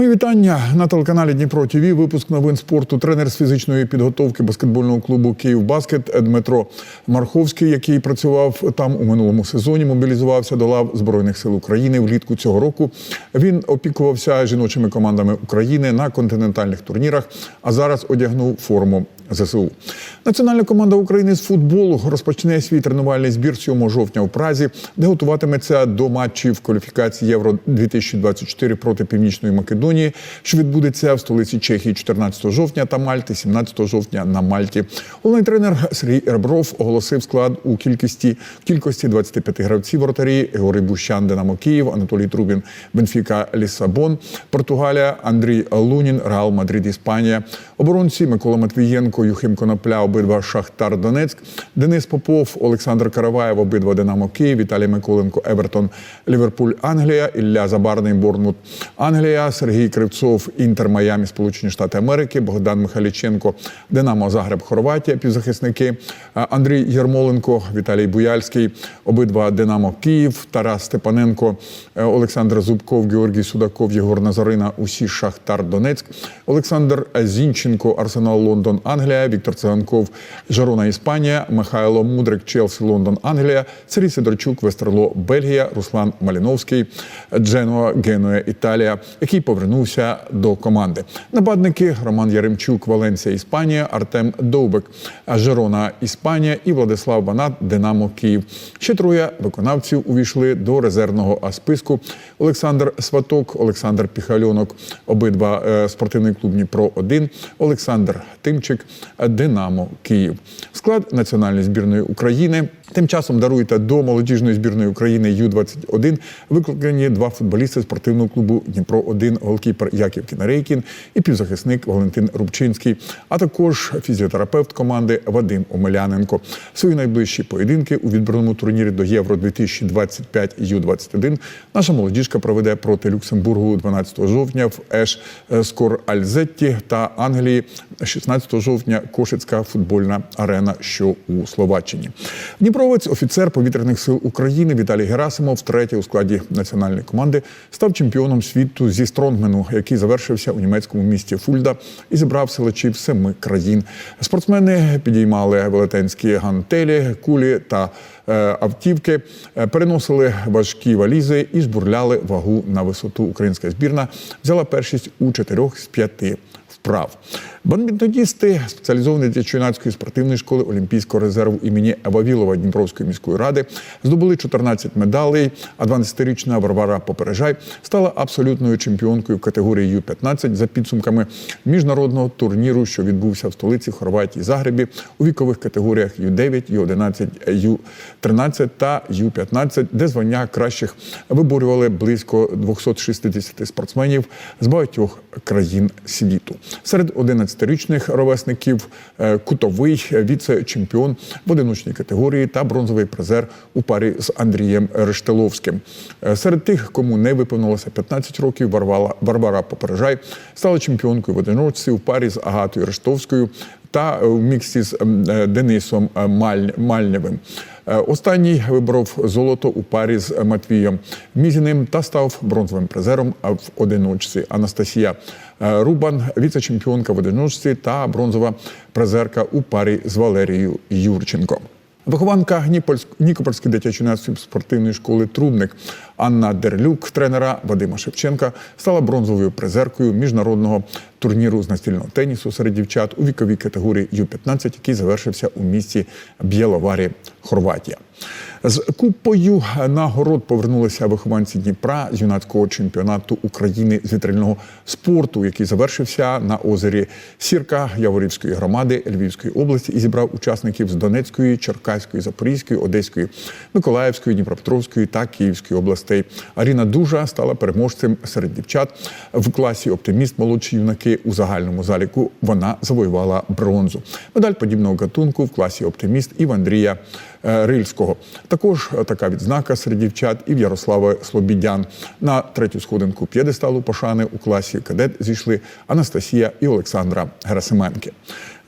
Мої вітання на телеканалі Дніпро ТВ. Випуск новин спорту. Тренер з фізичної підготовки баскетбольного клубу Київ Баскет Дмитро Марховський, який працював там у минулому сезоні, мобілізувався до лав Збройних сил України влітку цього року. Він опікувався жіночими командами України на континентальних турнірах, а зараз одягнув форму ЗСУ. Національна команда України з футболу розпочне свій тренувальний збір 7 жовтня у Празі, де готуватиметься до матчів кваліфікації Євро 2024 проти Північної Македонії, що відбудеться в столиці Чехії 14 жовтня та Мальти, 17 жовтня на Мальті. Головний тренер Сергій Ребров оголосив склад у кількості кількості 25 гравців воротарі Георгій Бущан, Динамо Київ, Анатолій Трубін, Бенфіка Лісабон, Португалія, Андрій Лунін, Реал Мадрид, Іспанія, оборонці Микола Матвієнко, Юхим Конопля, обидва Шахтар Донецьк, Денис Попов, Олександр Караваєв, обидва Динамо Київ, Віталій Миколенко, Евертон, Ліверпуль, Англія, Ілля Забарний, Борнмут, Англія, Сергій Кривцов, Інтер Майамі, Сполучені Штати Америки, Богдан Михайліченко, Динамо Загреб, Хорватія, півзахисники, Андрій Ярмоленко, Віталій Буяльський, обидва Динамо Київ, Тарас Степаненко, е, Олександр Зубков, Георгій Судаков, Єгор Назарина, усі Шахтар Донецьк, Олександр Зінченко, Арсенал Лондон, Англія, Віктор Циганков, Жарона Іспанія, Михайло Мудрик, Челсі, Лондон, Англія, Сергій Сидорчук, Вестерло, Бельгія, Руслан Маліновський, Дженуа, Генуя, Італія, який повернувся до команди. Нападники Роман Яремчук, Валенсія, Іспанія, Артем Довбек, Жерона, Іспанія і Владислав Банат, Динамо Київ. Ще троє виконавців увійшли до резервного списку. Олександр Сваток, Олександр Піхальонок, обидва е, спортивний клуб Дніпро 1 Олександр Тимчик, Динамо Київ. Склад національної збірної України. Тим часом даруйте до молодіжної збірної України Ю-21 викликані два футболісти спортивного клубу Дніпро 1 голкіпер Яків Кінарейкін і півзахисник Валентин Рубчинський, а також фізіотерапевт команди Вадим Омеляненко. Свої найближчі поєдинки у відбірному турнірі до Євро 2025 Ю-21 наша молодіжка проведе проти Люксембургу 12 жовтня в Еш Скор Альзетті та Англії 16 жовтня Кошицька футбольна арена, що у Словаччині. Дніпровець, офіцер повітряних сил України Віталій Герасимов, втретє у складі національної команди, став чемпіоном світу зі стронгмену, який завершився у німецькому місті Фульда і зібрав селачів семи країн. Спортсмени підіймали велетенські гантелі, кулі та е, автівки, е, переносили важкі валізи і збурляли вагу на висоту. Українська збірна взяла першість у чотирьох з п'яти вправ. Бадмінтоністи спеціалізованої для юнацької спортивної школи Олімпійського резерву імені Вавілова Дніпровської міської ради здобули 14 медалей. А 12-річна Варвара Попережай стала абсолютною чемпіонкою в категорії Ю-15 за підсумками міжнародного турніру, що відбувся в столиці Хорватії Загребі у вікових категоріях Ю-9, Ю-11, Ю-13 та Ю-15, де звання кращих виборювали близько 260 спортсменів з багатьох країн світу. Серед 11-річних ровесників е, кутовий віце-чемпіон в одиночній категорії та бронзовий призер у парі з Андрієм Рештеловським. Е, Серед тих, кому не виповнилося 15 років, Варвала- Варвара Попережай стала чемпіонкою в одиночці у парі з Агатою Рештовською та е, в міксі з е, Денисом е, Маль- Мальневим. Е, Останній виборов золото у парі з Матвієм Мізіним та став бронзовим призером в одиночці. Анастасія е, Рубан, віце-чемпіонка в одиночці та бронзова призерка у парі з Валерією Юрченко. Вихованка Нікопольської дитячо-юнацької спортивної школи Трубник Анна Дерлюк, тренера Вадима Шевченка, стала бронзовою призеркою міжнародного турніру з настільного тенісу серед дівчат у віковій категорії Ю-15, який завершився у місті Бєловарі, Хорватія. З купою нагород повернулися вихованці Дніпра з юнацького чемпіонату України з вітрильного спорту, який завершився на озері Сірка Яворівської громади Львівської області і зібрав учасників з Донецької, Черкаської, Запорізької, Одеської, Миколаївської, Дніпропетровської та Київської областей. Аріна Дужа стала переможцем серед дівчат в класі Оптиміст молодші юнаки у загальному заліку. Вона завоювала бронзу. Медаль подібного гатунку в класі Оптиміст і в Андрія Рильського. Також е, така відзнака серед дівчат і в Ярослави Слобідян. На третю сходинку п'єдесталу пошани у класі кадет зійшли Анастасія і Олександра Герасименки.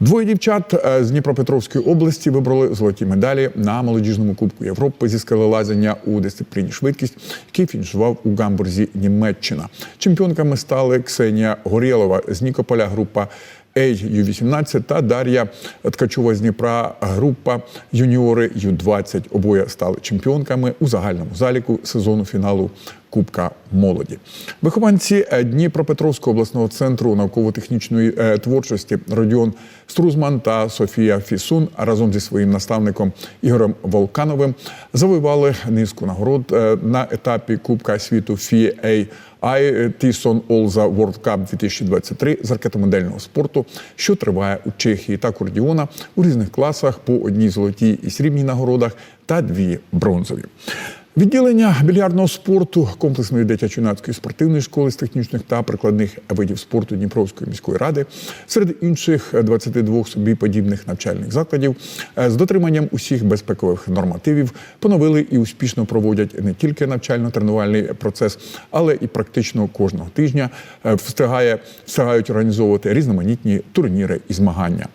Двоє дівчат е, з Дніпропетровської області вибрали золоті медалі на молодіжному Кубку Європи зі скелелазання у дисципліні швидкість, який фінішував у Гамбурзі Німеччина. Чемпіонками стали Ксенія Горєлова з Нікополя, група Ей Ю-18 та Дар'я Ткачова з Дніпра, група юніори Ю-20. Обоє стали чемпіонками у загальному заліку сезону фіналу Кубка молоді. Вихованці е, Дніпропетровського обласного центру науково-технічної е, творчості Родіон Струзман та Софія Фісун разом зі своїм наставником Ігорем Волкановим завоювали низку нагород е, на етапі Кубка світу FIA Тісон Олза World Cup 2023 з ракетомодельного спорту, що триває у Чехії та Кордіона у різних класах по одній золотій і срібній нагородах та дві бронзові. Відділення більярдного спорту комплексної дитячо-юнацької спортивної школи з технічних та прикладних видів спорту Дніпровської міської ради серед інших 22 собі подібних навчальних закладів е, з дотриманням усіх безпекових нормативів поновили і успішно проводять не тільки навчально-тренувальний процес, але і практично кожного тижня е, встигає встигають організовувати різноманітні турніри і змагання.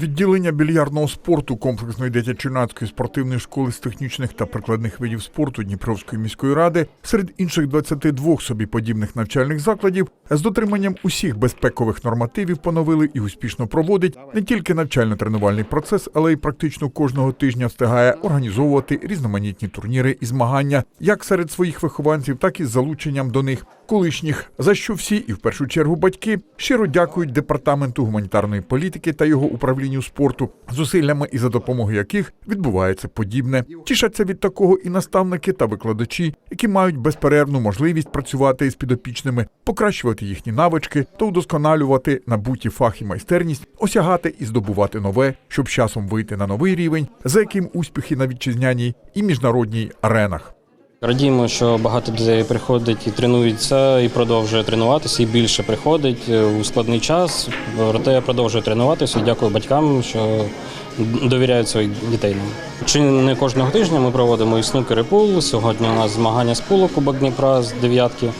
Відділення більярдного спорту комплексної дитячо-юнацької спортивної школи з технічних та прикладних видів спорту Дніпровської міської ради серед інших 22 собі подібних навчальних закладів з дотриманням усіх безпекових нормативів поновили і успішно проводить не тільки навчально-тренувальний процес, але й практично кожного тижня встигає організовувати різноманітні турніри і змагання як серед своїх вихованців, так і з залученням до них колишніх, за що всі, і в першу чергу батьки, щиро дякують департаменту гуманітарної політики та його управлінню спорту, зусиллями і за допомогою яких відбувається подібне. Тішаться від такого і наставники та викладачі, які мають безперервну можливість працювати із підопічними, покращувати їхні навички та удосконалювати набуті фах і майстерність, осягати і здобувати нове, щоб часом вийти на новий рівень, за яким успіхи на вітчизняній і міжнародній аренах. Радіємо, що багато дітей приходить і тренується, і продовжує тренуватися, і більше приходить е, у складний час. Проте продовжує тренуватися. і Дякую батькам, що довіряють своїх дітей. Чи не кожного тижня ми проводимо і снукер і пул. Сьогодні у нас змагання з пулу Кубок Дніпра з дев'ятки.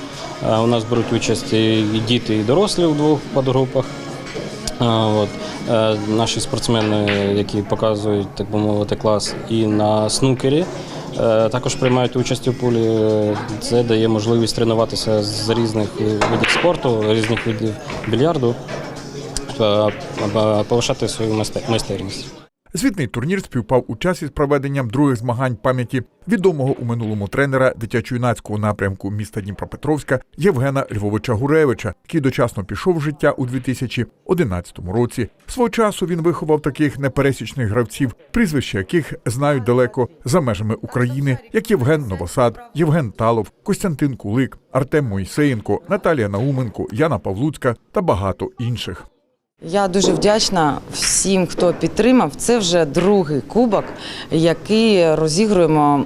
Е, У нас беруть участь і діти, і дорослі у двох подгрупах. Е, От. Наші спортсмени, які показують, так би мовити, клас і на снукері, також приймають участь у пулі. Е, Це дає можливість тренуватися з різних видів спорту, різних видів більярду, е, е, повишати свою майстерність. Звітний турнір співпав у часі з проведенням других змагань пам'яті відомого у минулому тренера дитячо-юнацького напрямку міста Дніпропетровська Євгена Львовича Гуревича, який дочасно пішов в життя у 2011 році. Свого часу він виховав таких непересічних гравців, прізвища яких знають далеко за межами України, як Євген Новосад, Євген Талов, Костянтин Кулик, Артем Мойсеєнко, Наталія Науменко, Яна Павлуцька та багато інших. Я дуже вдячна всім, хто підтримав. Це вже другий кубок, який розігруємо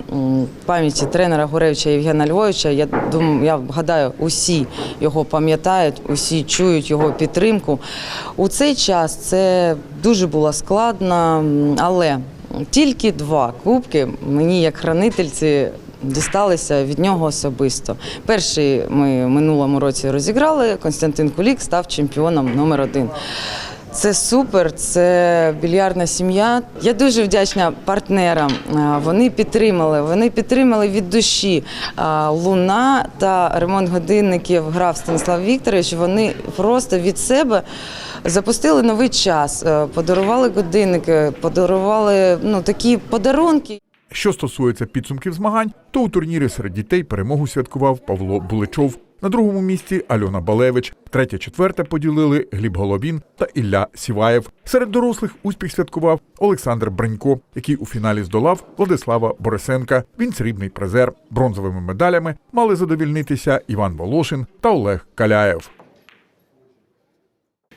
в пам'яті тренера Гуревича Євгена Львовича. Я думаю, я гадаю, усі його пам'ятають, усі чують його підтримку. У цей час це дуже було складно, але тільки два кубки мені, як хранительці, дісталися від нього особисто. Перший ми минулому році розіграли. Константин Кулік став чемпіоном номер один. Це супер, це більярдна сім'я. Я дуже вдячна партнерам. Вони підтримали, вони підтримали від душі. Луна та ремонт годинників грав Станіслав Вікторович. Вони просто від себе запустили новий час, е, подарували годинники, подарували ну, такі подарунки. Що стосується підсумків змагань, то у турнірі серед дітей перемогу святкував Павло Буличов. На другому місці Альона Балевич, третє, четверте поділили Гліб Головін та Ілля Сіваєв. Серед дорослих успіх святкував Олександр Бренько, який у фіналі здолав Владислава Борисенка. Він срібний призер. Бронзовими медалями мали задовільнитися Іван Волошин та Олег Каляєв.